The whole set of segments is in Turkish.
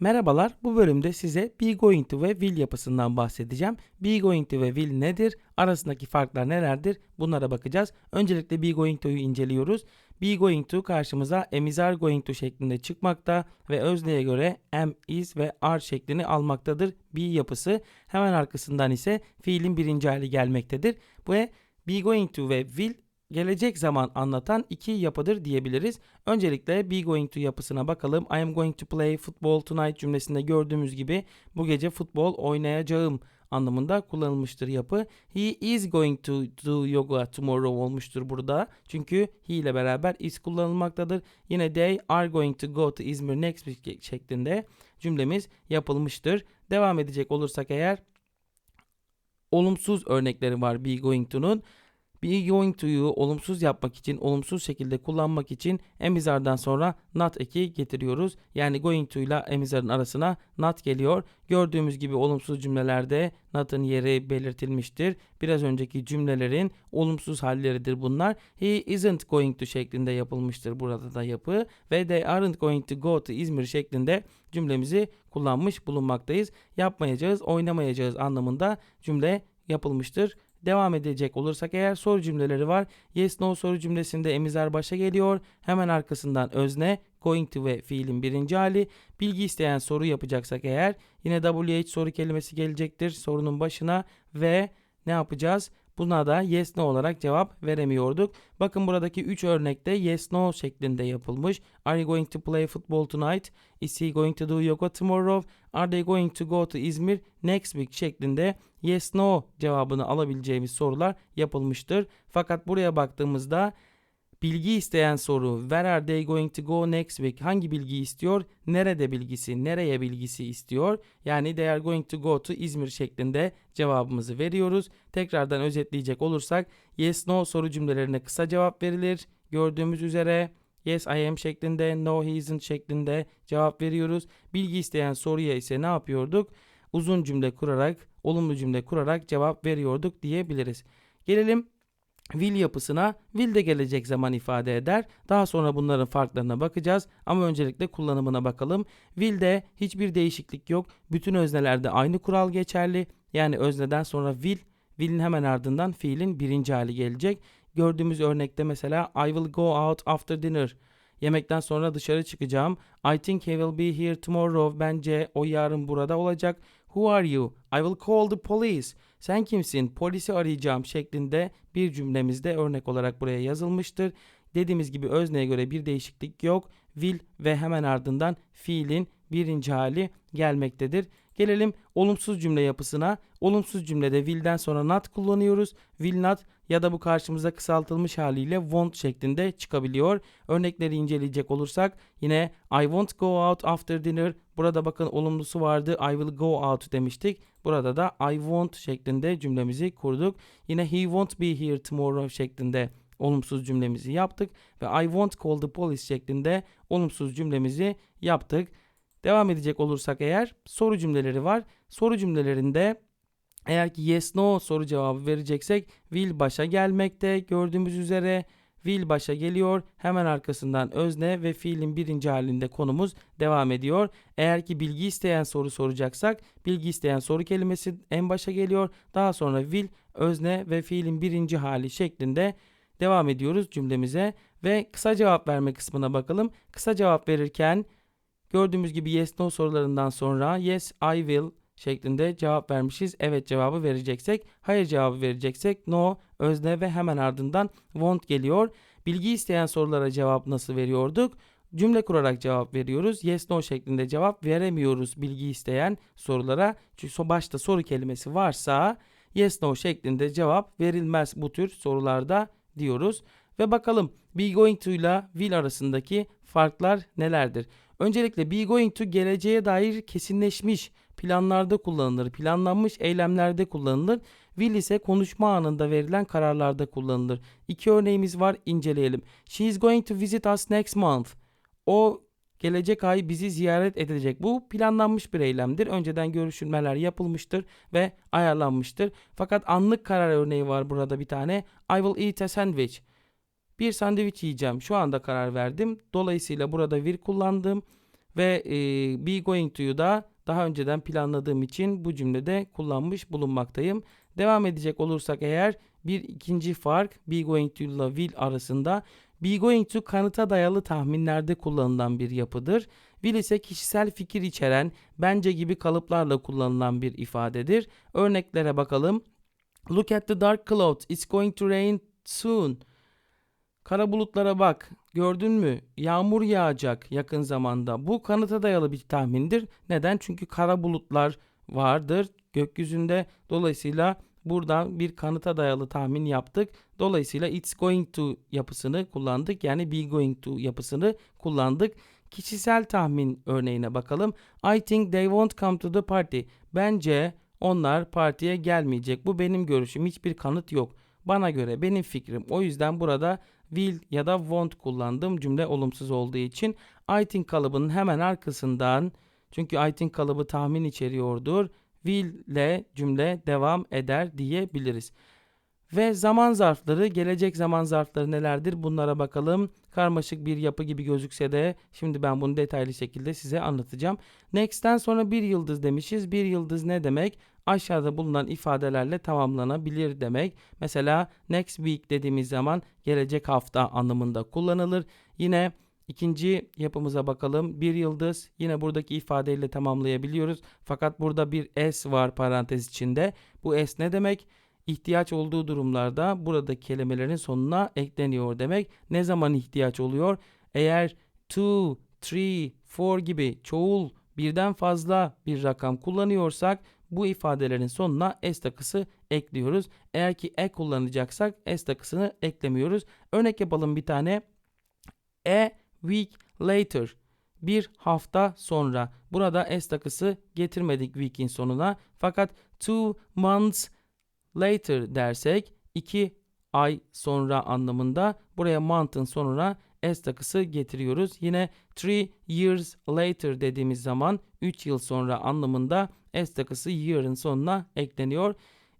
Merhabalar, bu bölümde size be going to ve will yapısından bahsedeceğim. Be going to ve will nedir? Arasındaki farklar nelerdir? Bunlara bakacağız. Öncelikle be going to'yu inceliyoruz. Be to karşımıza am is are going to şeklinde çıkmakta ve özneye göre am, is ve are şeklini almaktadır. Be yapısı. Hemen arkasından ise fiilin birinci hali gelmektedir. Ve be to ve will gelecek zaman anlatan iki yapıdır diyebiliriz. Öncelikle be going to yapısına bakalım. I am going to play football tonight cümlesinde gördüğümüz gibi bu gece futbol oynayacağım anlamında kullanılmıştır yapı. He is going to do yoga tomorrow olmuştur burada. Çünkü he ile beraber is kullanılmaktadır. Yine they are going to go to İzmir next week şeklinde cümlemiz yapılmıştır. Devam edecek olursak eğer olumsuz örnekleri var be going to'nun. Be going to'yu olumsuz yapmak için, olumsuz şekilde kullanmak için emizardan sonra not eki getiriyoruz. Yani going to ile emizarın arasına not geliyor. Gördüğümüz gibi olumsuz cümlelerde not'ın yeri belirtilmiştir. Biraz önceki cümlelerin olumsuz halleridir bunlar. He isn't going to şeklinde yapılmıştır burada da yapı. Ve they aren't going to go to İzmir şeklinde cümlemizi kullanmış bulunmaktayız. Yapmayacağız, oynamayacağız anlamında cümle yapılmıştır. Devam edecek olursak eğer soru cümleleri var. Yes no soru cümlesinde emizler başa geliyor. Hemen arkasından özne, going to ve fiilin birinci hali. Bilgi isteyen soru yapacaksak eğer yine WH soru kelimesi gelecektir sorunun başına ve ne yapacağız? Buna da yes no olarak cevap veremiyorduk. Bakın buradaki 3 örnekte yes no şeklinde yapılmış. Are you going to play football tonight? Is he going to do yoga tomorrow? Are they going to go to İzmir next week şeklinde yes no cevabını alabileceğimiz sorular yapılmıştır. Fakat buraya baktığımızda bilgi isteyen soru where are they going to go next week hangi bilgi istiyor nerede bilgisi nereye bilgisi istiyor? Yani they are going to go to İzmir şeklinde cevabımızı veriyoruz. Tekrardan özetleyecek olursak yes no soru cümlelerine kısa cevap verilir. Gördüğümüz üzere yes I am şeklinde no he isn't şeklinde cevap veriyoruz. Bilgi isteyen soruya ise ne yapıyorduk? Uzun cümle kurarak olumlu cümle kurarak cevap veriyorduk diyebiliriz. Gelelim will yapısına will de gelecek zaman ifade eder. Daha sonra bunların farklarına bakacağız ama öncelikle kullanımına bakalım. Will'de hiçbir değişiklik yok. Bütün öznelerde aynı kural geçerli. Yani özneden sonra will, will'in hemen ardından fiilin birinci hali gelecek. Gördüğümüz örnekte mesela I will go out after dinner. Yemekten sonra dışarı çıkacağım. I think he will be here tomorrow. Bence o yarın burada olacak. Who are you? I will call the police. Sen kimsin? Polisi arayacağım şeklinde bir cümlemizde örnek olarak buraya yazılmıştır. Dediğimiz gibi özneye göre bir değişiklik yok. Will ve hemen ardından fiilin birinci hali gelmektedir. Gelelim olumsuz cümle yapısına. Olumsuz cümlede will'den sonra not kullanıyoruz. Will not ya da bu karşımıza kısaltılmış haliyle won't şeklinde çıkabiliyor. Örnekleri inceleyecek olursak yine I won't go out after dinner. Burada bakın olumlusu vardı. I will go out demiştik. Burada da I won't şeklinde cümlemizi kurduk. Yine he won't be here tomorrow şeklinde olumsuz cümlemizi yaptık ve I won't call the police şeklinde olumsuz cümlemizi yaptık. Devam edecek olursak eğer soru cümleleri var. Soru cümlelerinde eğer ki yes no soru cevabı vereceksek will başa gelmekte gördüğümüz üzere will başa geliyor. Hemen arkasından özne ve fiilin birinci halinde konumuz devam ediyor. Eğer ki bilgi isteyen soru soracaksak bilgi isteyen soru kelimesi en başa geliyor. Daha sonra will, özne ve fiilin birinci hali şeklinde devam ediyoruz cümlemize ve kısa cevap verme kısmına bakalım. Kısa cevap verirken gördüğümüz gibi yes no sorularından sonra yes I will şeklinde cevap vermişiz. Evet cevabı vereceksek, hayır cevabı vereceksek no, özne ve hemen ardından won't geliyor. Bilgi isteyen sorulara cevap nasıl veriyorduk? Cümle kurarak cevap veriyoruz. Yes no şeklinde cevap veremiyoruz bilgi isteyen sorulara. Çünkü başta soru kelimesi varsa yes no şeklinde cevap verilmez bu tür sorularda diyoruz. Ve bakalım be going to ile will arasındaki farklar nelerdir? Öncelikle be going to geleceğe dair kesinleşmiş planlarda kullanılır, planlanmış eylemlerde kullanılır. Will ise konuşma anında verilen kararlarda kullanılır. İki örneğimiz var inceleyelim. She is going to visit us next month. O gelecek ay bizi ziyaret edecek. Bu planlanmış bir eylemdir. Önceden görüşülmeler yapılmıştır ve ayarlanmıştır. Fakat anlık karar örneği var burada bir tane. I will eat a sandwich. Bir sandviç yiyeceğim. Şu anda karar verdim. Dolayısıyla burada will kullandım Ve e, be going to'yu da daha önceden planladığım için bu cümlede kullanmış bulunmaktayım. Devam edecek olursak eğer bir ikinci fark be going to ile will arasında be going to kanıta dayalı tahminlerde kullanılan bir yapıdır. Will ise kişisel fikir içeren bence gibi kalıplarla kullanılan bir ifadedir. Örneklere bakalım. Look at the dark clouds. It's going to rain soon. Kara bulutlara bak. Gördün mü? Yağmur yağacak yakın zamanda. Bu kanıta dayalı bir tahmindir. Neden? Çünkü kara bulutlar vardır gökyüzünde. Dolayısıyla buradan bir kanıta dayalı tahmin yaptık. Dolayısıyla it's going to yapısını kullandık. Yani be going to yapısını kullandık. Kişisel tahmin örneğine bakalım. I think they won't come to the party. Bence onlar partiye gelmeyecek. Bu benim görüşüm. Hiçbir kanıt yok. Bana göre benim fikrim. O yüzden burada will ya da won't kullandım cümle olumsuz olduğu için. I think kalıbının hemen arkasından çünkü I think kalıbı tahmin içeriyordur. Will ile cümle devam eder diyebiliriz. Ve zaman zarfları, gelecek zaman zarfları nelerdir? Bunlara bakalım. Karmaşık bir yapı gibi gözükse de şimdi ben bunu detaylı şekilde size anlatacağım. Next'ten sonra bir yıldız demişiz. Bir yıldız ne demek? Aşağıda bulunan ifadelerle tamamlanabilir demek. Mesela next week dediğimiz zaman gelecek hafta anlamında kullanılır. Yine ikinci yapımıza bakalım. Bir yıldız yine buradaki ifadeyle tamamlayabiliyoruz. Fakat burada bir s var parantez içinde. Bu s ne demek? İhtiyaç olduğu durumlarda burada kelimelerin sonuna ekleniyor demek. Ne zaman ihtiyaç oluyor? Eğer two, three, four gibi çoğul birden fazla bir rakam kullanıyorsak bu ifadelerin sonuna s takısı ekliyoruz. Eğer ki e kullanacaksak s takısını eklemiyoruz. Örnek yapalım bir tane. A week later. Bir hafta sonra. Burada s takısı getirmedik week'in sonuna. Fakat two months later dersek 2 ay sonra anlamında buraya month'ın sonuna s takısı getiriyoruz. Yine 3 years later dediğimiz zaman 3 yıl sonra anlamında s takısı year'ın sonuna ekleniyor.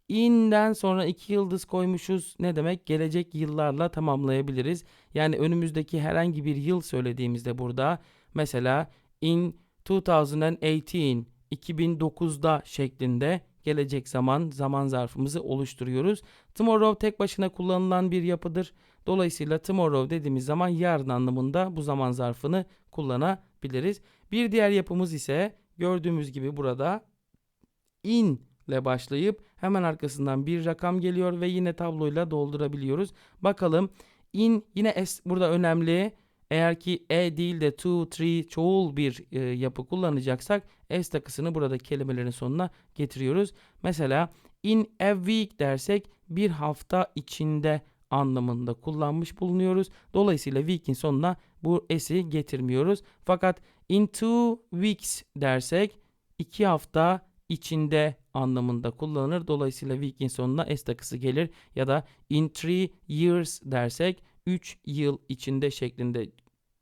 In'den sonra iki yıldız koymuşuz. Ne demek? Gelecek yıllarla tamamlayabiliriz. Yani önümüzdeki herhangi bir yıl söylediğimizde burada mesela in 2018 2009'da şeklinde gelecek zaman zaman zarfımızı oluşturuyoruz. Tomorrow tek başına kullanılan bir yapıdır. Dolayısıyla tomorrow dediğimiz zaman yarın anlamında bu zaman zarfını kullanabiliriz. Bir diğer yapımız ise gördüğümüz gibi burada in ile başlayıp hemen arkasından bir rakam geliyor ve yine tabloyla doldurabiliyoruz. Bakalım in yine s burada önemli. Eğer ki e değil de to, three çoğul bir e, yapı kullanacaksak s takısını burada kelimelerin sonuna getiriyoruz. Mesela in a week dersek bir hafta içinde anlamında kullanmış bulunuyoruz. Dolayısıyla week'in sonuna bu s'i getirmiyoruz. Fakat in two weeks dersek iki hafta içinde anlamında kullanılır. Dolayısıyla week'in sonuna s takısı gelir ya da in three years dersek 3 yıl içinde şeklinde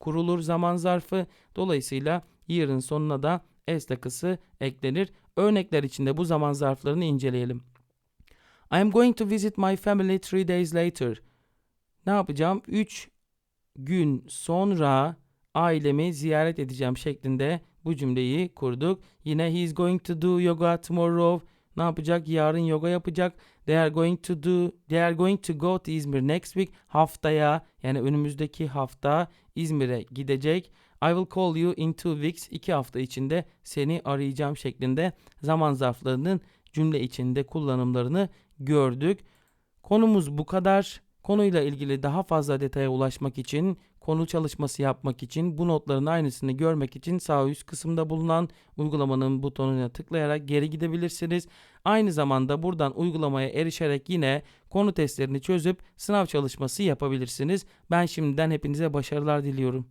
kurulur zaman zarfı. Dolayısıyla year'ın sonuna da s takısı eklenir. Örnekler içinde bu zaman zarflarını inceleyelim. I am going to visit my family three days later. Ne yapacağım? 3 gün sonra ailemi ziyaret edeceğim şeklinde bu cümleyi kurduk. Yine he is going to do yoga tomorrow. Ne yapacak? Yarın yoga yapacak. They are going to do they are going to go to İzmir next week. Haftaya yani önümüzdeki hafta İzmir'e gidecek. I will call you in two weeks. iki hafta içinde seni arayacağım şeklinde zaman zarflarının cümle içinde kullanımlarını gördük. Konumuz bu kadar. Konuyla ilgili daha fazla detaya ulaşmak için, konu çalışması yapmak için, bu notların aynısını görmek için sağ üst kısımda bulunan uygulamanın butonuna tıklayarak geri gidebilirsiniz. Aynı zamanda buradan uygulamaya erişerek yine konu testlerini çözüp sınav çalışması yapabilirsiniz. Ben şimdiden hepinize başarılar diliyorum.